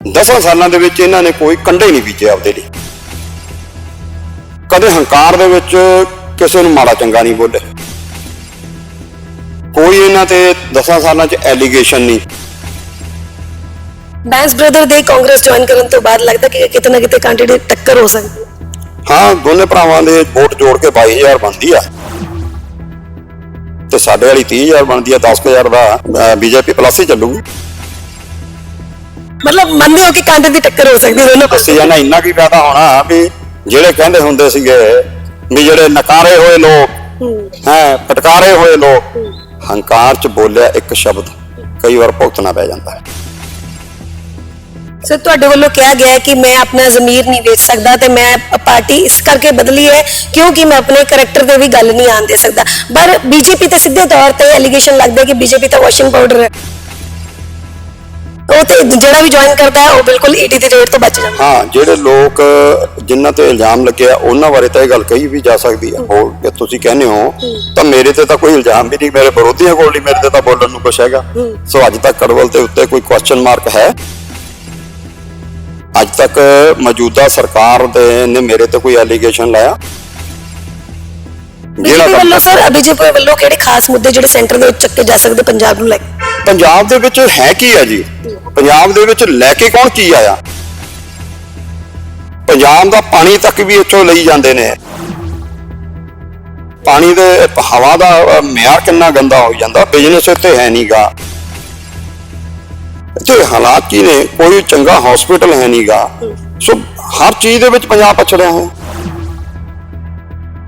10 ਸਾਲਾਂ ਦੇ ਵਿੱਚ ਇਹਨਾਂ ਨੇ ਕੋਈ ਕੰਡੇ ਨਹੀਂ ਬੀਜੇ ਆਪਦੇ ਲਈ। ਕਦੇ ਹੰਕਾਰ ਦੇ ਵਿੱਚ ਕਿਸੇ ਨੂੰ ਮਾੜਾ ਚੰਗਾ ਨਹੀਂ ਬੋਲੇ। ਕੋਈ ਇਹਨਾਂ ਤੇ 10 ਸਾਲਾਂ 'ਚ ਐਲੀਗੇਸ਼ਨ ਨਹੀਂ। ਬੈਂਸ ਬ੍ਰਦਰ ਦੇ ਕਾਂਗਰਸ ਜੁਆਇਨ ਕਰਨ ਤੋਂ ਬਾਅਦ ਲੱਗਦਾ ਕਿ ਕਿਤੇ ਨਾ ਕਿਤੇ ਕੈਂਡੀਡੇਟ ਟੱਕਰ ਹੋ ਸਕਦੀ ਹਾਂ ਦੋਨੇ ਭਰਾਵਾਂ ਦੇ ਵੋਟ ਜੋੜ ਕੇ 22000 ਬਣਦੀ ਆ। ਤੇ ਸਾਡੇ ਵਾਲੀ 30000 ਬਣਦੀ ਆ 10000 ਦਾ ਬੀਜੇਪੀ ਪਲੱਸ ਹੀ ਚੱਲੂਗੀ। ਮਤਲਬ ਮੰਨਦੇ ਹੋ ਕਿ ਕਾਂਡੇ ਦੀ ਟੱਕਰ ਹੋ ਸਕਦੀ ਦੋਨੋਂ ਪਾਸੇ ਜਾਨਾ ਇੰਨਾ ਕੀ ਫਾਇਦਾ ਹੋਣਾ ਵੀ ਜਿਹੜੇ ਕਹਿੰਦੇ ਹੁੰਦੇ ਸੀਗੇ ਵੀ ਜਿਹੜੇ ਨਕਾਰੇ ਹੋਏ ਲੋਕ ਹੈ। ਫਟਕਾਰੇ ਹੋਏ ਲੋਕ ਹੰਕਾਰ ਚ ਬੋਲਿਆ ਇੱਕ ਸ਼ਬਦ ਕਈ ਵਾਰ ਭੁਗਤਣਾ ਪੈ ਜਾਂਦਾ ਹੈ। ਸਰ ਤੁਹਾਡੇ ਵੱਲੋਂ ਕਿਹਾ ਗਿਆ ਹੈ ਕਿ ਮੈਂ ਆਪਣਾ ਜ਼ਮੀਰ ਨਹੀਂ ਵੇਚ ਸਕਦਾ ਤੇ ਮੈਂ ਪਾਰਟੀ ਇਸ ਕਰਕੇ ਬਦਲੀ ਹੈ ਕਿਉਂਕਿ ਮੈਂ ਆਪਣੇ ਕੈਰੈਕਟਰ ਤੇ ਵੀ ਗੱਲ ਨਹੀਂ ਆਉਣ ਦੇ ਸਕਦਾ। ਪਰ ਬੀਜੇਪੀ ਤੇ ਸਿੱਧੇ ਤੌਰ ਤੇ ਐਲੀਗੇਸ਼ਨ ਲੱਗਦਾ ਕਿ ਬੀਜੇਪੀ ਤਾਂ ਵਾਸ਼ਿੰਗ ਪਾਊਡਰ ਹੈ। ਉਹ ਤੇ ਜਿਹੜਾ ਵੀ ਜੁਆਇਨ ਕਰਦਾ ਹੈ ਉਹ ਬਿਲਕੁਲ ਈਡੀ ਦੀ ਰੇਟ ਤੋਂ ਬਚ ਜਾਂਦਾ। ਹਾਂ ਜਿਹੜੇ ਲੋਕ ਜਿਨ੍ਹਾਂ ਤੇ ਇਲਜ਼ਾਮ ਲੱਗਿਆ ਉਹਨਾਂ ਬਾਰੇ ਤਾਂ ਇਹ ਗੱਲ ਕਹੀ ਵੀ ਜਾ ਸਕਦੀ ਹੈ ਹੋਰ ਜੇ ਤੁਸੀਂ ਕਹਿੰਦੇ ਹੋ ਤਾਂ ਮੇਰੇ ਤੇ ਤਾਂ ਕੋਈ ਇਲਜ਼ਾਮ ਵੀ ਨਹੀਂ ਮੇਰੇ ਵਿਰੋਧੀਆਂ ਕੋਲ ਨਹੀਂ ਮੇਰੇ ਤੇ ਤਾਂ ਬੋਲਣ ਨੂੰ ਕੁਛ ਹੈਗਾ। ਸੋ ਅੱਜ ਤੱਕ ਕੜਵਲ ਦੇ ਉੱਤੇ ਕੋਈ ਕੁਐਸਚਨ ਮਾਰਕ ਹੈ? ਅੱਜ ਤੱਕ ਮੌਜੂਦਾ ਸਰਕਾਰ ਦੇ ਨੇ ਮੇਰੇ ਤੇ ਕੋਈ ਐਲੀਗੇਸ਼ਨ ਲਾਇਆ? ਕੰਮ ਵੱਲੋਂ ਸਰ ਬੀਜੇਪੀ ਵੱਲੋਂ ਕਿਹੜੇ ਖਾਸ ਮੁੱਦੇ ਜਿਹੜੇ ਸੈਂਟਰ ਦੇ ਵਿੱਚ ਚੱਕੇ ਜਾ ਸਕਦੇ ਪੰਜਾਬ ਨੂੰ ਲੈ ਕੇ? ਪੰਜਾਬ ਦੇ ਵਿੱਚ ਹੈ ਕੀ ਹੈ ਜੀ? ਪੰਜਾਬ ਦੇ ਵਿੱਚ ਲੈ ਕੇ ਕੌਣ ਕੀ ਆਇਆ? ਪੰਜਾਬ ਦਾ ਪਾਣੀ ਤੱਕ ਵੀ ਇੱਥੋਂ ਲਈ ਜਾਂਦੇ ਨੇ। ਪਾਣੀ ਦੇ, ਹਵਾ ਦਾ ਮਿਆਰ ਕਿੰਨਾ ਗੰਦਾ ਹੋ ਜਾਂਦਾ ਬਿਜ਼ਨਸ ਇੱਥੇ ਹੈ ਨਹੀਂਗਾ ਇੱਥੇ ਹਾਲਾਤ ਕੀ ਨੇ? ਕੋਈ ਚੰਗਾ ਹਸਪੀਟਲ ਹੈ ਨਹੀਂਗਾ ਸੋ ਹਰ ਚੀਜ਼ ਦੇ ਵਿੱਚ ਪੰਜਾਬ ਪਛੜਿਆ ਹੈ।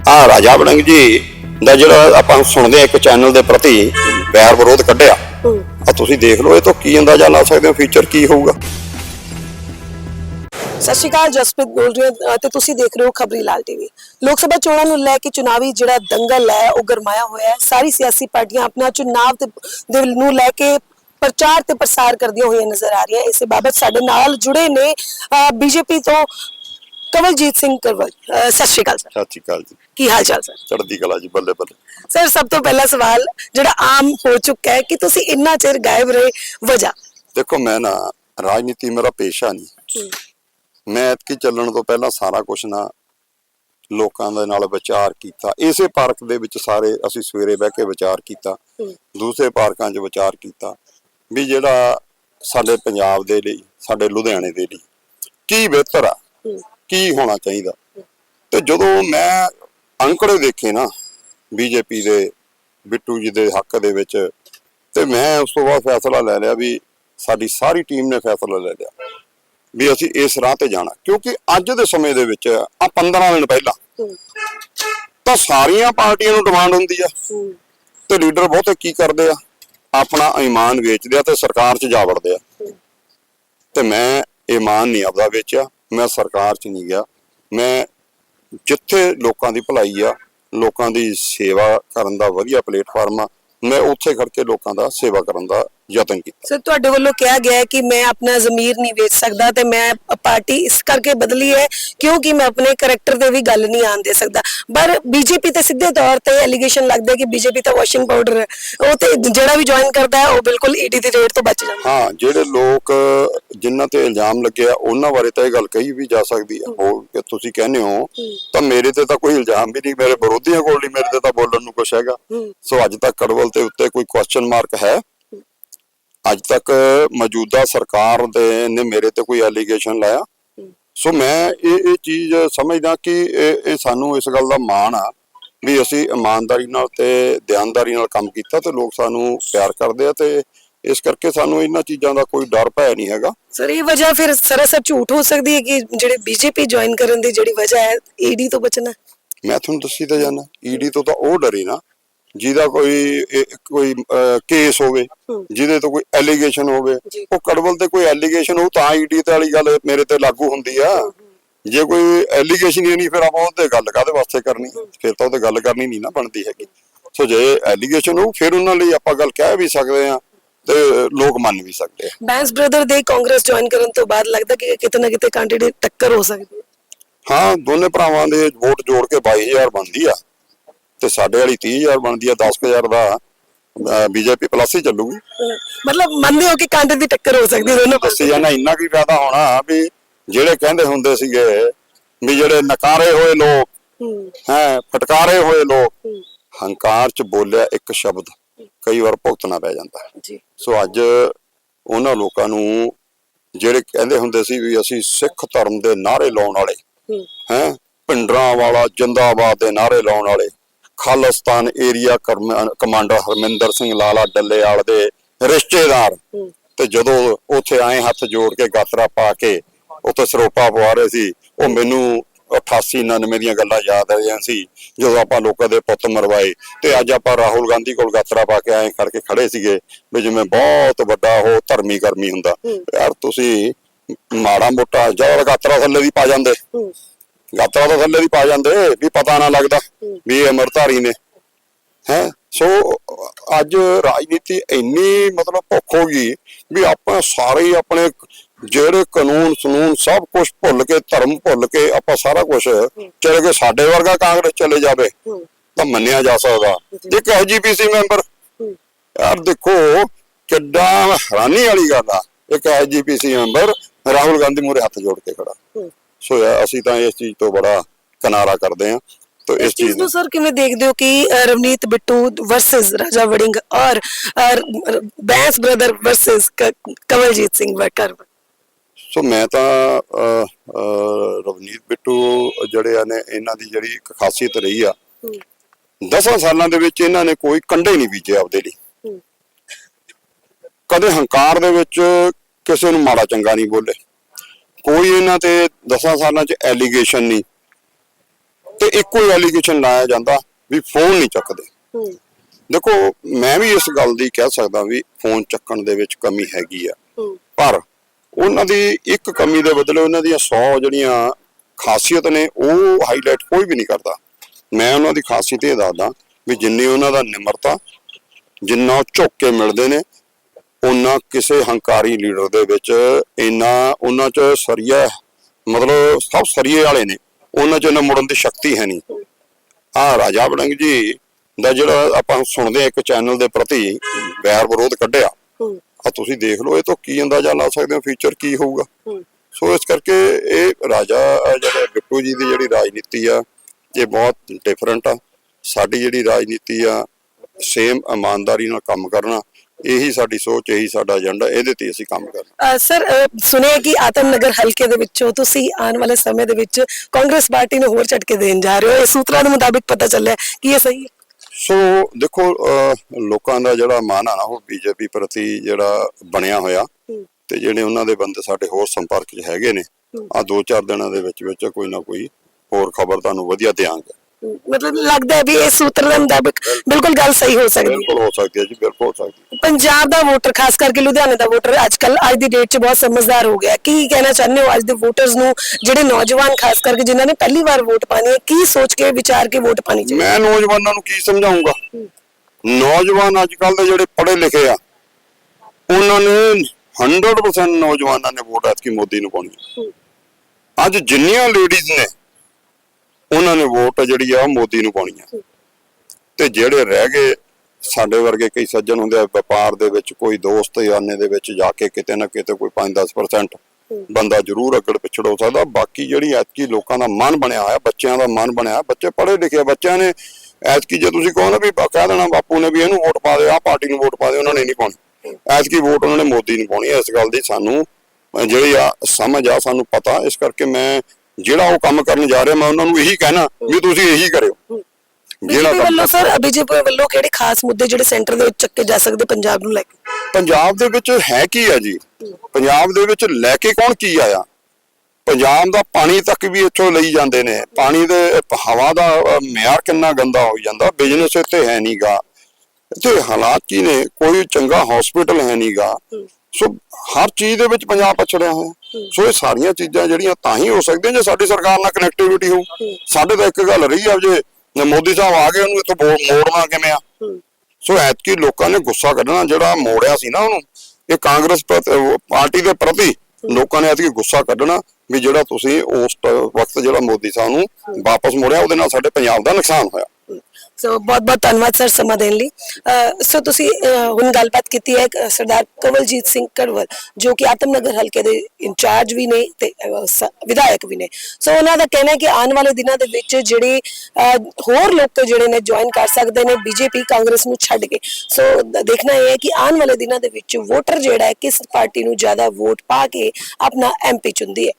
ਆ ਰਾਜਾ ਵੜਿੰਗ ਜੀ ਦਾ ਜਿਹੜਾ ਆਪਾਂ ਸੁਣਦੇ ਆ ਇੱਕ ਚੈਨਲ ਦੇ ਪ੍ਰਤੀ ਵੈਰ ਵਿਰੋਧ ਕੱਢਿਆ। ਤੁਸੀਂ ਦੇਖ ਲਓ, ਇਹ ਤੋਂ ਕੀ ਅੰਦਾਜ਼ਾ ਲਾ ਸਕਦੇ ਹੋ ਫਿਊਚਰ ਕੀ ਹੋਊਗਾ? ਸਤਿ ਸ਼੍ਰੀ ਅਕਾਲ, ਜਸਪ੍ਰੀਤ ਬੋਲ ਰਹੀ ਹਾਂ ਤੇ ਤੁਸੀਂ ਦੇਖ ਰਹੇ ਹੋ ਖਬਰੀ ਲਾਲ ਟੀਵੀ। ਲੋਕ ਸਭਾ ਚੋਣਾਂ ਨੂੰ ਲੈ ਕੇ ਚੁਣਾਵੀ ਜਿਹੜਾ ਦੰਗਲ ਹੈ, ਉਹ ਗਰਮਾਇਆ ਹੋਇਆ ਹੈ। ਸਾਰੀ ਸਿਆਸੀ ਪਾਰਟੀਆਂ ਆਪਣਾ ਚੁਣਾਵ ਦੇ ਨੂੰ ਲੈ ਕੇ ਪ੍ਰਚਾਰ ਤੇ ਪ੍ਰਸਾਰ ਕਰਦੀਆਂ ਹੋਈਆਂ ਨਜ਼ਰ ਆ ਰਹੀਆਂ। ਇਸੇ ਬਾਬਤ ਸਾਡੇ ਨਾਲ ਜੁੜੇ ਨੇ ਬੀਜੇਪੀ ਤੋਂ ਕਵਲਜੀਤ ਸਿੰਘ ਕਰਵਲ ਅਹ ਸਤਿ ਸ਼੍ਰੀ ਅਕਾਲ ਸਰ। ਸਤਿ ਸ਼੍ਰੀ ਅਕਾਲ ਜੀ। ਕੀ ਹਾਲ ਚਾਲ ਸਰ? ਚੜ੍ਹਦੀ ਕਲਾ ਜੀ ਬੱਲੇ ਬੱਲੇ। ਸਰ ਸਭ ਤੋਂ ਪਹਿਲਾ ਸਵਾਲ ਜਿਹੜਾ ਆਮ ਹੋ ਚੁੱਕਾ ਹੈ ਕਿ ਤੁਸੀਂ ਇੰਨਾ ਚਿਰ ਗਾਇਬ ਰਹੇ ਵਜ੍ਹਾ? ਦੇਖੋ ਮੈਂ ਨਾ ਰਾਜਨੀਤੀ ਮੇਰਾ ਪੇਸ਼ਾ ਨਹੀਂ। ਮੈਂ ਇਤਕੀ ਚੱਲਣ ਤੋਂ ਪਹਿਲਾਂ ਸਾਰਾ ਕੁਝ ਨਾ ਲੋਕਾਂ ਦੇ ਨਾਲ ਵਿਚਾਰ ਕੀਤਾ। ਇਸੇ ਪਾਰਕ ਦੇ ਵਿੱਚ ਸਾਰੇ ਅਸੀਂ ਸਵੇਰੇ ਬਹਿ ਕੇ ਵਿਚਾਰ ਕੀਤਾ। ਦੂਸਰੇ ਪਾਰਕਾਂ 'ਚ ਵਿਚਾਰ ਕੀਤਾ ਵੀ ਜਿਹੜਾ ਸਾਡੇ ਪੰਜਾਬ ਦੇ ਲਈ ਸਾਡੇ ਲੁਧਿਆਣੇ ਦੇ ਲਈ ਕੀ ਬਿਹਤਰ ਆ। ਕੀ ਹੋਣਾ ਚਾਹੀਦਾ? ਤੇ ਜਦੋਂ ਮੈਂ ਅੰਕੜੇ ਦੇਖੇ ਨਾ, ਬੀਜੇਪੀ ਦੇ, ਬਿੱਟੂ ਜੀ ਦੇ ਹੱਕ ਦੇ ਵਿੱਚ, ਤੇ ਮੈਂ ਉਸ ਤੋਂ ਬਾਅਦ ਫੈਸਲਾ ਲੈ ਲਿਆ ਵੀ ਸਾਡੀ ਸਾਰੀ ਟੀਮ ਨੇ ਫੈਸਲਾ ਲੈ ਲਿਆ ਵੀ ਅਸੀਂ ਇਸ ਰਾਹ ਤੇ ਜਾਣਾ। ਕਿਉਂਕਿ ਅੱਜ ਦੇ ਸਮੇਂ ਦੇ ਵਿੱਚ ਆ 15 ਦਿਨ ਪਹਿਲਾਂ ਤਾਂ ਸਾਰੀਆਂ ਪਾਰਟੀਆਂ ਨੂੰ ਡਿਮਾਂਡ ਹੁੰਦੀ ਆ। ਤੇ ਲੀਡਰ ਬਹੁਤੇ ਕੀ ਕਰਦੇ ਆ? ਆਪਣਾ ਈਮਾਨ ਵੇਚਦੇ ਆ ਤੇ ਸਰਕਾਰ 'ਚ ਜਾ ਵੜਦੇ ਆ। ਤੇ ਮੈਂ ਈਮਾਨ ਨਹੀਂ ਆਪਦਾ ਵੇਚਿਆ। ਮੈਂ ਸਰਕਾਰ 'ਚ ਨਹੀਂ ਗਿਆ। ਮੈਂ ਜਿੱਥੇ ਲੋਕਾਂ ਦੀ ਭਲਾਈ ਆ, ਲੋਕਾਂ ਦੀ ਸੇਵਾ ਕਰਨ ਦਾ ਵਧੀਆ ਪਲੇਟਫਾਰਮ ਆ, ਮੈਂ ਉੱਥੇ ਖੜ ਕੇ ਲੋਕਾਂ ਦਾ ਸੇਵਾ ਕਰਨ ਦਾ ਯਤਨ ਕੀਤਾ। ਸਰ ਤੁਹਾਡੇ ਵੱਲੋਂ ਕਿਹਾ ਗਿਆ ਹੈ ਕਿ ਮੈਂ ਆਪਣਾ ਜ਼ਮੀਰ ਨਹੀਂ ਵੇਚ ਸਕਦਾ ਤੇ ਮੈਂ ਪਾਰਟੀ ਇਸ ਕਰਕੇ ਬਦਲੀ ਹੈ ਕਿਉਂਕਿ ਮੈਂ ਆਪਣੇ ਕੈਰੈਕਟਰ ਤੇ ਵੀ ਗੱਲ ਨਹੀਂ ਆਉਣ ਦੇ ਸਕਦਾ। ਪਰ ਬੀਜੇਪੀ ਤੇ ਸਿੱਧੇ ਤੌਰ ਤੇ ਐਲੀਗੇਸ਼ਨ ਲੱਗਦਾ ਕਿ ਬੀਜੇਪੀ ਤਾਂ ਵਾਸ਼ਿੰਗ ਪਾਊਡਰ ਹੈ। ਉਹ ਤੇ ਜਿਹੜਾ ਵੀ ਜੁਆਇਨ ਕਰਦਾ ਹੈ ਉਹ ਬਿਲਕੁਲ ਈਡੀ ਦੀ ਰੇਟ ਤੋਂ ਬਚ ਜਾਂਦਾ। ਹਾਂ ਜਿਹੜੇ ਲੋਕ ਜਿਨ੍ਹਾਂ ਤੇ ਇਲਜ਼ਾਮ ਲੱਗਿਆ ਉਹਨਾਂ ਬਾਰੇ ਤਾਂ ਇਹ ਗੱਲ ਕਹੀ ਵੀ ਜਾ ਸਕਦੀ ਹੈ। ਹੋਰ ਤੁਸੀਂ ਕਹਿੰਦੇ ਹੋ ਤਾਂ ਮੇਰੇ ਤੇ ਤਾਂ ਕੋਈ ਇਲਜ਼ਾਮ ਵੀ ਨਹੀਂ ਮੇਰੇ ਵਿਰੋਧੀਆਂ ਕੋਲ ਨਹੀਂ ਮੇਰੇ ਤੇ ਤਾਂ ਬੋਲਣ ਨੂੰ ਕੁਛ ਹੈਗਾ। ਸੋ ਅੱਜ ਤੱਕ ਕੜਵਲ ਦੇ ਉੱਤੇ ਕੋਈ ਕੁਐਸਚਨ ਮਾਰਕ ਹੈ? ਅੱਜ ਤੱਕ ਮੌਜੂਦਾ ਸਰਕਾਰ ਦੇ ਨੇ ਮੇਰੇ ਤੇ ਕੋਈ ਐਲੀਗੇਸ਼ਨ ਲਾਇਆ। ਸੋ ਮੈਂ ਇਹ ਇਹ ਚੀਜ਼ ਸਮਝਦਾ ਕਿ ਇਹ ਇਹ ਸਾਨੂੰ ਇਸ ਗੱਲ ਦਾ ਮਾਣ ਆ ਵੀ ਅਸੀਂ ਇਮਾਨਦਾਰੀ ਨਾਲ ਤੇ ਧਿਆਨਦਾਰੀ ਨਾਲ ਕੰਮ ਕੀਤਾ ਤੇ ਲੋਕ ਸਾਨੂੰ ਪਿਆਰ ਕਰਦੇ ਆ ਤੇ ਇਸ ਕਰਕੇ ਸਾਨੂੰ ਇਹਨਾਂ ਚੀਜ਼ਾਂ ਦਾ ਕੋਈ ਡਰ ਭੈ ਨਹੀਂ ਹੈਗਾ। ਸਰ ਇਹ ਵਜ੍ਹਾ ਫਿਰ ਸਰਾਸਰ ਝੂਠ ਹੋ ਸਕਦੀ ਹੈ ਕਿ ਜਿਹੜੇ ਬੀਜੇਪੀ ਜੁਆਇਨ ਕਰਨ ਦੀ ਜਿਹੜੀ ਵਜ੍ਹਾ ਹੈ ਈਡੀ ਤੋਂ ਬਚਣਾ? ਮੈਂ ਤੁਹਾਨੂੰ ਦੱਸੀ ਤਾਂ ਜਾਣਾ ਈਡੀ ਤੋਂ ਤਾਂ ਉਹ ਡਰੇ ਨਾ। ਜਿਹਦਾ ਕੋਈ ਕੋਈ ਕੇਸ ਹੋਵੇ ਜਿਹਦੇ ਤੋਂ ਕੋਈ ਐਲੀਗੇਸ਼ਨ ਹੋਵੇ। ਉਹ ਕੜਵਲ ਤੇ ਕੋਈ ਐਲੀਗੇਸ਼ਨ ਹੋ ਤਾਂ ਈਡੀ ਤੇ ਵਾਲੀ ਗੱਲ ਮੇਰੇ ਤੇ ਲਾਗੂ ਹੁੰਦੀ ਆ। ਜੇ ਕੋਈ ਐਲੀਗੇਸ਼ਨ ਹੀ ਨਹੀਂ ਫਿਰ ਆਪਾਂ ਉਹਤੇ ਗੱਲ ਕਾਹਦੇ ਵਾਸਤੇ ਕਰਨੀ? ਫਿਰ ਤਾਂ ਉਹਤੇ ਗੱਲ ਕਰਨੀ ਨਹੀਂ ਨਾ ਬਣਦੀ ਹੈਗੀ। ਸੋ ਜੇ ਐਲੀਗੇਸ਼ਨ ਹੋ ਫਿਰ ਉਹਨਾਂ ਲਈ ਆਪਾਂ ਗੱਲ ਕਹਿ ਵੀ ਸਕਦੇ ਆ ਤੇ ਲੋਕ ਮੰਨ ਵੀ ਸਕਦੇ ਆ। ਬੈਂਸ ਬ੍ਰਦਰ ਦੇ ਕਾਂਗਰਸ ਜੁਆਇਨ ਕਰਨ ਤੋਂ ਬਾਅਦ ਲੱਗਦਾ ਕਿ ਕਿਤੇ ਨਾ ਕਿਤੇ ਕੈਂਡੀਡੇਟ ਟੱਕਰ ਹੋ ਸਕਦੀ ਹੈ। ਹਾਂ ਦੋਨੇ ਭਰਾਵਾਂ ਦੇ ਵੋਟ ਜੋੜ ਕੇ 22000 ਬਣਦੀ ਆ। ਤੇ ਸਾਡੇ ਵਾਲੀ 30000 ਬਣਦੀ ਆ 10000 ਦਾ ਬੀਜੇਪੀ ਪਲੱਸ ਹੀ ਚੱਲੂਗੀ। ਮਤਲਬ ਮੰਨਦੇ ਹੋ ਕਿ ਕਾਂਡੇ ਦੀ ਟੱਕਰ ਹੋ ਸਕਦੀ ਹੈ ਦੋਨੋਂ ਪਾਸੇ? ਜਾਣਾ ਇੰਨਾ ਕੀ ਫਾਇਦਾ ਹੋਣਾ ਵੀ ਜਿਹੜੇ ਕਹਿੰਦੇ ਹੁੰਦੇ ਸੀਗੇ ਵੀ ਜਿਹੜੇ ਨਕਾਰੇ ਹੋਏ ਲੋਕ ਹੂੰ। ਫਟਕਾਰੇ ਹੋਏ ਲੋਕ ਹੰਕਾਰ ਚ ਬੋਲਿਆ ਇੱਕ ਸ਼ਬਦ ਕਈ ਵਾਰ ਭੁਗਤਣਾ ਪੈ ਜਾਂਦਾ। ਜੀ। ਸੋ ਅੱਜ ਉਹਨਾਂ ਲੋਕਾਂ ਨੂੰ ਜਿਹੜੇ ਕਹਿੰਦੇ ਹੁੰਦੇ ਸੀ ਵੀ ਅਸੀਂ ਸਿੱਖ ਧਰਮ ਦੇ ਨਾਅਰੇ ਲਾਉਣ ਵਾਲੇ ਹੂੰ। ਪਿੰਡਰਾਂ ਵਾਲਾ ਜਿੰਦਾਬਾਦ ਦੇ ਨਾਅਰੇ ਲਾਉਣ ਵਾਲੇ ਖਾਲਿਸਤਾਨ ਏਰੀਆ ਕਮਾਂਡਰ ਹਰਮਿੰਦਰ ਸਿੰਘ ਲਾਲਾ ਡੱਲੇਵਾਲ ਦੇ ਰਿਸ਼ਤੇਦਾਰ। ਤੇ ਜਦੋਂ ਉੱਥੇ ਆਏ ਹੱਥ ਜੋੜ ਕੇ ਗਾਤਰਾ ਪਾ ਕੇ ਉੱਥੇ ਸਰੋਪਾ ਪਵਾ ਰਹੇ ਸੀ ਉਹ ਮੈਨੂੰ 88 99 ਦੀਆਂ ਗੱਲਾਂ ਯਾਦ ਆ ਰਹੀਆਂ ਸੀ ਜਦੋਂ ਆਪਾਂ ਲੋਕਾਂ ਦੇ ਪੁੱਤ ਮਰਵਾਏ। ਤੇ ਅੱਜ ਆਪਾਂ ਰਾਹੁਲ ਗਾਂਧੀ ਕੋਲ ਗਾਤਰਾ ਪਾ ਕੇ ਆਏ ਕਰਕੇ ਖੜੇ ਸੀਗੇ ਵੀ ਜਿਵੇਂ ਬਹੁਤ ਵੱਡਾ ਉਹ ਧਰਮੀ ਕਰਮੀ ਹੁੰਦਾ। ਯਾਰ ਤੁਸੀਂ ਮਾੜਾ ਮੋਟਾ ਜਦ ਗਾਤਰਾ ਥੱਲੇ ਦੀ ਪਾ ਜਾਂਦੇ। ਗਾਤਰਾ ਤਾਂ ਥੱਲੇ ਦੀ ਪਾ ਜਾਂਦੇ ਵੀ ਪਤਾ ਨਾ ਲੱਗਦਾ। ਵੀ ਇਹ ਅਮਰਧਾਰੀ ਨੇ। ਹੈ? ਸੋ ਅੱਜ ਰਾਜਨੀਤੀ ਇੰਨੀ ਮਤਲਬ ਭੁੱਖ ਹੋ ਗਈ ਵੀ ਆਪਾਂ ਸਾਰੇ ਆਪਣੇ ਜਿਹੜੇ ਕਾਨੂੰਨ ਸਨੂਨ ਸਭ ਕੁਝ ਭੁੱਲ ਕੇ ਧਰਮ ਭੁੱਲ ਕੇ ਆਪਾਂ ਸਾਰਾ ਕੁਝ ਚਲੇ ਗਏ। ਸਾਡੇ ਵਰਗਾ ਕਾਂਗਰਸ ਚਲੇ ਜਾਵੇ ਤਾਂ ਮੰਨਿਆ ਜਾ ਸਕਦਾ। ਜੀ। ਇੱਕ ਐਜੀਪੀਸੀ ਮੈਂਬਰ। ਯਾਰ ਦੇਖੋ ਕਿੱਡਾ ਹੈਰਾਨੀ ਵਾਲੀ ਗੱਲ ਆ। ਇੱਕ ਐਜੀਪੀਸੀ ਮੈਂਬਰ ਰਾਹੁਲ ਗਾਂਧੀ ਮੂਹਰੇ ਹੱਥ ਜੋੜ ਕੇ ਖੜਾ। ਸੋ ਅਸੀਂ ਤਾਂ ਇਸ ਚੀਜ਼ ਤੋਂ ਬੜਾ ਕਿਨਾਰਾ ਕਰਦੇ ਹਾਂ। ਤਾਂ ਇਸ ਚੀਜ਼ ਨੂੰ ਸਰ ਕਿਵੇਂ ਦੇਖਦੇ ਹੋ ਕਿ ਰਵਨੀਤ ਬਿੱਟੂ ਵਰਸਸ ਰਾਜਾ ਵੜਿੰਗ ਔਰ Bains brother versus Kamaljit Singh worker so ਮੈਂ ਤਾਂ ਰਵਨੀਤ ਬਿੱਟੂ ਜਿਹੜੇ ਨੇ ਇਹਨਾਂ ਦੀ ਜਿਹੜੀ ਇੱਕ ਖਾਸੀਅਤ ਰਹੀ ਆ। ਹੂੰ। 10 ਸਾਲਾਂ ਦੇ ਵਿੱਚ ਇਹਨਾਂ ਨੇ ਕੋਈ ਕੰਡੇ ਨਹੀਂ ਬੀਜੇ ਆਪਦੇ ਲਈ। ਕਦੇ ਹੰਕਾਰ ਦੇ ਵਿੱਚ ਕਿਸੇ ਨੂੰ ਮਾੜਾ ਚੰਗਾ ਨਹੀਂ ਬੋਲੇ। ਕੋਈ ਇਹਨਾਂ ਤੇ 10 ਸਾਲਾਂ 'ਚ ਐਲੀਗੇਸ਼ਨ ਨਹੀਂ। ਤੇ ਇੱਕੋ ਹੀ ਐਲੀਗੇਸ਼ਨ ਲਾਇਆ ਜਾਂਦਾ ਵੀ ਫੋਨ ਨਹੀਂ ਚੱਕਦੇ। ਹੂੰ। ਦੇਖੋ ਮੈਂ ਵੀ ਇਸ ਗੱਲ ਦੀ ਕਹਿ ਸਕਦਾ ਵੀ ਫੋਨ ਚੱਕਣ ਦੇ ਵਿੱਚ ਕਮੀ ਹੈਗੀ ਆ। ਪਰ ਉਹਨਾਂ ਦੀ ਇੱਕ ਕਮੀ ਦੇ ਬਦਲੇ ਉਹਨਾਂ ਦੀਆਂ 100 ਜਿਹੜੀਆਂ ਖਾਸੀਅਤ ਨੇ ਉਹ ਹਾਈਲਾਈਟ ਕੋਈ ਵੀ ਨਹੀਂ ਕਰਦਾ। ਮੈਂ ਉਹਨਾਂ ਦੀ ਖਾਸੀਅਤ ਇਹ ਦੱਸਦਾ ਵੀ ਜਿੰਨੀ ਉਹਨਾਂ ਦਾ ਨਿਮਰਤਾ ਜਿੰਨਾ ਉਹ ਝੁੱਕ ਕੇ ਮਿਲਦੇ ਨੇ ਉਹਨਾਂ ਕਿਸੇ ਹੰਕਾਰੀ ਲੀਡਰ ਦੇ ਵਿੱਚ ਇੰਨਾ ਉਹਨਾਂ 'ਚ ਸਰੀਆ ਮਤਲਬ ਸਭ ਸਰੀਏ ਵਾਲੇ ਨੇ ਉਹਨਾਂ 'ਚ ਇਹਨਾਂ ਮੁੜਨ ਦੀ ਸ਼ਕਤੀ ਹੈ ਨਹੀਂ। ਆ ਰਾਜਾ ਵੜਿੰਗ ਜੀ ਦਾ ਜਿਹੜਾ ਆਪਾਂ ਸੁਣਦੇ ਆ ਇੱਕ ਚੈਨਲ ਦੇ ਪ੍ਰਤੀ ਵੈਰ ਵਿਰੋਧ ਕੱਢਿਆ। ਆ ਤੁਸੀਂ ਦੇਖ ਲਓ ਇਹ ਤੋਂ ਕੀ ਅੰਦਾਜ਼ਾ ਲਾ ਸਕਦੇ ਹੋ ਫਿਊਚਰ ਕੀ ਹੋਊਗਾ? ਸੋ ਇਸ ਕਰਕੇ ਇਹ ਰਾਜਾ ਜਿਹੜੇ ਬਿੱਟੂ ਜੀ ਦੀ ਜਿਹੜੀ ਰਾਜਨੀਤੀ ਆ ਇਹ ਬਹੁਤ ਡਿਫਰੈਂਟ ਆ। ਸਾਡੀ ਜਿਹੜੀ ਰਾਜਨੀਤੀ ਆ ਸੇਮ ਇਮਾਨਦਾਰੀ ਨਾਲ ਕੰਮ ਕਰਨਾ ਇਹੀ ਸਾਡੀ ਸੋਚ ਇਹੀ ਸਾਡਾ ਏਜੰਡਾ ਇਹਦੇ ਤੇ ਅਸੀਂ ਕੰਮ ਕਰਨਾ ਸਰ ਸੁਣਿਆ ਕਿ ਆਤਮ ਨਗਰ ਹਲਕੇ ਦੇ ਵਿੱਚੋਂ ਤੁਸੀਂ ਆਉਣ ਵਾਲੇ ਸਮੇਂ ਦੇ ਵਿੱਚ ਕਾਂਗਰਸ ਪਾਰਟੀ ਨੂੰ ਹੋਰ ਝਟਕੇ ਦੇਣ ਜਾ ਰਹੇ ਹੋ। ਇਹ ਸੂਤਰਾਂ ਦੇ ਮੁਤਾਬਿਕ ਪਤਾ ਚੱਲਿਆ ਕਿ ਇਹ ਸਹੀ ਹੈ। ਸੋ ਦੇਖੋ ਲੋਕਾਂ ਦਾ ਜਿਹੜਾ ਮਨ ਆ ਨਾ ਉਹ ਬੀਜੇਪੀ ਪ੍ਰਤੀ ਜਿਹੜਾ ਬਣਿਆ ਹੋਇਆ ਤੇ ਜਿਹੜੇ ਉਹਨਾਂ ਦੇ ਬੰਦੇ ਸਾਡੇ ਹੋਰ ਸੰਪਰਕ 'ਚ ਹੈਗੇ ਨੇ ਆ ਦੋ ਚਾਰ ਦਿਨਾਂ ਦੇ ਵਿੱਚ ਵਿੱਚ ਕੋਈ ਨਾ ਕੋਈ ਹੋਰ ਖਬਰ ਤੁਹਾਨੂੰ ਵਧੀਆ ਦਿਆਂਗੇ। ਹੂੰ, ਮਤਲਬ ਲੱਗਦਾ ਹੈ ਵੀ ਇਹ ਸੂਤਰ ਦੇ ਮੁਤਾਬਿਕ ਬਿਲਕੁਲ ਗੱਲ ਸਹੀ ਹੋ ਸਕਦੀ ਹੈ। ਬਿਲਕੁਲ ਹੋ ਸਕਦੀ ਹੈ ਜੀ ਬਿਲਕੁਲ ਹੋ ਸਕਦੀ ਹੈ। ਪੰਜਾਬ ਦਾ ਵੋਟਰ ਖਾਸ ਕਰਕੇ ਲੁਧਿਆਣੇ ਦਾ ਵੋਟਰ ਅੱਜ ਕੱਲ ਅੱਜ ਦੀ ਡੇਟ 'ਚ ਬਹੁਤ ਸਮਝਦਾਰ ਹੋ ਗਿਆ। ਕੀ ਕਹਿਣਾ ਚਾਹੁੰਦੇ ਹੋ ਅੱਜ ਦੇ ਵੋਟਰਸ ਨੂੰ ਜਿਹੜੇ ਨੌਜਵਾਨ ਖਾਸ ਕਰਕੇ ਜਿਨ੍ਹਾਂ ਨੇ ਪਹਿਲੀ ਵਾਰ ਵੋਟ ਪਾਣੀ ਹੈ ਕੀ ਸੋਚ ਕੇ ਵਿਚਾਰ ਕੇ ਵੋਟ ਪਾਣੀ ਚਾਹੀਦੀ ਮੈਂ ਨੌਜਵਾਨਾਂ ਨੂੰ ਕੀ ਸਮਝਾਉਂਗਾ ਨੌਜਵਾਨ ਅੱਜ ਕੱਲ ਦੇ ਜਿਹੜੇ ਪੜ੍ਹੇ ਲਿਖੇ ਆ ਉਹਨਾਂ ਨੇ 100% ਨੌਜਵਾਨਾਂ ਨੇ ਵੋਟ ਐਤਕੀ ਮੋਦੀ ਨੂੰ ਪਾਉਣੀ। ਹੂੰ। ਅੱਜ ਜਿੰਨੀਆਂ ਲੇਡੀਜ਼ ਨੇ ਉਹਨਾਂ ਨੇ ਵੋਟ ਜਿਹੜੀ ਆ ਮੋਦੀ ਨੂੰ ਪਾਉਣੀ ਆ। ਤੇ ਜਿਹੜੇ ਰਹਿ ਗਏ ਸਾਡੇ ਵਰਗੇ ਕਈ ਸੱਜਣ ਹੁੰਦੇ ਆ ਵਪਾਰ ਦੇ ਵਿੱਚ ਕੋਈ ਦੋਸਤ ਯਾਨੇ ਦੇ ਵਿੱਚ ਜਾ ਕੇ ਕਿਤੇ ਨਾ ਕਿਤੇ ਕੋਈ 5-10% ਬੰਦਾ ਜ਼ਰੂਰ ਅਗੜ ਪਿਛੜ ਹੋ ਸਕਦਾ। ਬਾਕੀ ਜਿਹੜੀ ਐਤਕੀ ਲੋਕਾਂ ਦਾ ਮਨ ਬਣਿਆ ਹੋਇਆ ਬੱਚਿਆਂ ਦਾ ਮਨ ਬਣਿਆ ਬੱਚੇ ਪੜ੍ਹੇ ਲਿਖੇ ਬੱਚਿਆਂ ਨੇ ਐਤਕੀ ਜੇ ਤੁਸੀਂ ਕਹੋ ਨਾ ਵੀ ਕਹਿ ਦੇਣਾ ਬਾਪੂ ਨੇ ਵੀ ਇਹਨੂੰ ਵੋਟ ਪਾ ਦੇ ਆਹ ਪਾਰਟੀ ਨੂੰ ਵੋਟ ਪਾ ਦੇ ਉਹਨਾਂ ਨੇ ਨਹੀਂ ਪਾਉਣੀ। ਐਤਕੀ ਵੋਟ ਉਹਨਾਂ ਨੇ ਮੋਦੀ ਨੂੰ ਪਾਉਣੀ ਇਸ ਗੱਲ ਦੀ ਸਾਨੂੰ ਜਿਹੜੀ ਆ ਸਮਝ ਆ ਸਾਨੂੰ ਪਤਾ। ਇਸ ਕਰਕੇ ਮੈਂ ਜਿਹੜਾ ਉਹ ਕੰਮ ਕਰਨ ਜਾ ਰਿਹਾ ਮੈਂ ਉਹਨਾਂ ਨੂੰ ਇਹੀ ਕਹਿਣਾ ਵੀ ਤੁਸੀਂ ਇਹੀ ਕਰਿਓ। ਜਿਹੜਾ ਕੰਮ ਵੱਲੋਂ ਸਰ ਬੀਜੇਪੀ ਵੱਲੋਂ ਕਿਹੜੇ ਖਾਸ ਮੁੱਦੇ ਜਿਹੜੇ ਸੈਂਟਰ ਦੇ ਵਿੱਚ ਚੱਕੇ ਜਾ ਸਕਦੇ ਪੰਜਾਬ ਨੂੰ ਲੈ ਕੇ? ਪੰਜਾਬ ਦੇ ਵਿੱਚ ਹੈ ਕੀ ਆ ਜੀ? ਪੰਜਾਬ ਦੇ ਵਿੱਚ ਲੈ ਕੇ ਕੌਣ ਕੀ ਆਇਆ? ਪੰਜਾਬ ਦਾ ਪਾਣੀ ਤੱਕ ਵੀ ਇੱਥੋਂ ਲਈ ਜਾਂਦੇ ਨੇ। ਪਾਣੀ ਦੇ ਹਵਾ ਦਾ ਮਿਆਰ ਕਿੰਨਾ ਗੰਦਾ ਹੋ ਜਾਂਦਾ। ਬਿਜ਼ਨਸ ਇੱਥੇ ਹੈ ਨਹੀਂਗਾ ਇੱਥੇ ਹਾਲਾਤ ਕੀ ਨੇ? ਕੋਈ ਚੰਗਾ ਹਸਪੀਟਲ ਹੈ ਨਹੀਂਗਾ ਸੋ ਹਰ ਚੀਜ਼ ਦੇ ਵਿੱਚ ਪੰਜਾਬ ਪਛੜਿਆ ਹੋਇਆ ਸੋ ਇਹ ਸਾਰੀਆਂ ਚੀਜ਼ਾਂ ਜਿਹੜੀਆਂ ਤਾਂ ਹੀ ਹੋ ਸਕਦੀਆਂ ਜੇ ਸਾਡੀ ਸਰਕਾਰ ਨਾਲ ਕਨੈਕਟੀਵਿਟੀ ਹੋ। ਸਾਡੇ ਤਾਂ ਇੱਕ ਗੱਲ ਰਹੀ ਆ ਜੇ ਮੋਦੀ ਸਾਹਿਬ ਆ ਗਏ ਉਹਨੂੰ ਇੱਥੋਂ ਮੋੜਨਾ ਕਿਵੇਂ ਆ? ਸੋ ਐਤਕੀ ਲੋਕਾਂ ਨੇ ਗੁੱਸਾ ਕੱਢਣਾ ਜਿਹੜਾ ਮੋੜਿਆ ਸੀ ਨਾ ਉਹਨੂੰ। ਇਹ ਕਾਂਗਰਸ ਪਾਰਟੀ ਦੇ ਪ੍ਰਤੀ ਲੋਕਾਂ ਨੇ ਐਤਕੀ ਗੁੱਸਾ ਕੱਢਣਾ ਵੀ ਜਿਹੜਾ ਤੁਸੀਂ ਉਸ ਵਕਤ ਜਿਹੜਾ ਮੋਦੀ ਸਾਹਿਬ ਨੂੰ ਵਾਪਸ ਮੋੜਿਆ ਉਹਦੇ ਨਾਲ ਸਾਡੇ ਪੰਜਾਬ ਦਾ ਨੁਕਸਾਨ ਹੋਇਆ। ਸੋ ਬਹੁਤ ਬਹੁਤ ਧੰਨਵਾਦ ਸਰ ਸਮਾਂ ਦੇਣ ਲਈ ਅਹ ਸੋ ਤੁਸੀਂ ਅਹ ਹੁਣ ਗੱਲਬਾਤ ਕੀਤੀ ਹੈ ਅਹ ਸਰਦਾਰ ਕਵਲਜੀਤ ਸਿੰਘ ਕੜਵਲ ਜੋ ਕਿ ਆਤਮਨਗਰ ਹਲਕੇ ਦੇ ਇੰਚਾਰਜ ਵੀ ਨੇ ਤੇ ਅਹ, ਸ- ਵਿਧਾਇਕ ਵੀ ਨੇ ਸੋ ਉਹਨਾਂ ਦਾ ਕਹਿਣਾ ਹੈ ਕਿ ਆਉਣ ਵਾਲੇ ਦਿਨਾਂ ਦੇ ਵਿੱਚ ਜਿਹੜੇ ਅਹ, ਹੋਰ ਲੋਕ ਜਿਹੜੇ ਨੇ ਜੁਆਇਨ ਕਰ ਸਕਦੇ ਨੇ ਬੀਜੇਪੀ ਕਾਂਗਰਸ ਨੂੰ ਛੱਡ ਕੇ ਸੋ ਦ- ਦੇਖਣਾ ਇਹ ਹੈ ਕਿ ਆਉਣ ਵਾਲੇ ਦਿਨਾਂ ਦੇ ਵਿੱਚ ਵੋਟਰ ਜਿਹੜਾ ਹੈ ਕਿਸ ਪਾਰਟੀ ਨੂੰ ਜ਼ਿਆਦਾ ਵੋਟ ਪਾ ਕੇ ਆਪਣਾ ਐਮਪੀ ਚੁਣਦੀ ਹੈ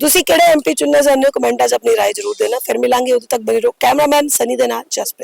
ਤੁਸੀਂ ਕਿਹੜੇ ਐਮਪੀ ਚੁਣਨਾ ਚਾਹੁੰਦੇ ਹੋ ਕਮੈਂਟਾਂ 'ਚ ਆਪਣੀ رائے ਜ਼ਰੂਰ ਦੇਣਾ ਫਿਰ ਮਿਲਾਂਗੇ ਉਦੋਂ ਤੱਕ ਬਣੇ ਰਹੋ ਕੈਮਰਾਮੈਨ ਸਨੀ ਦੇ ਨਾਲ ਜਸਪ੍ਰੀਤ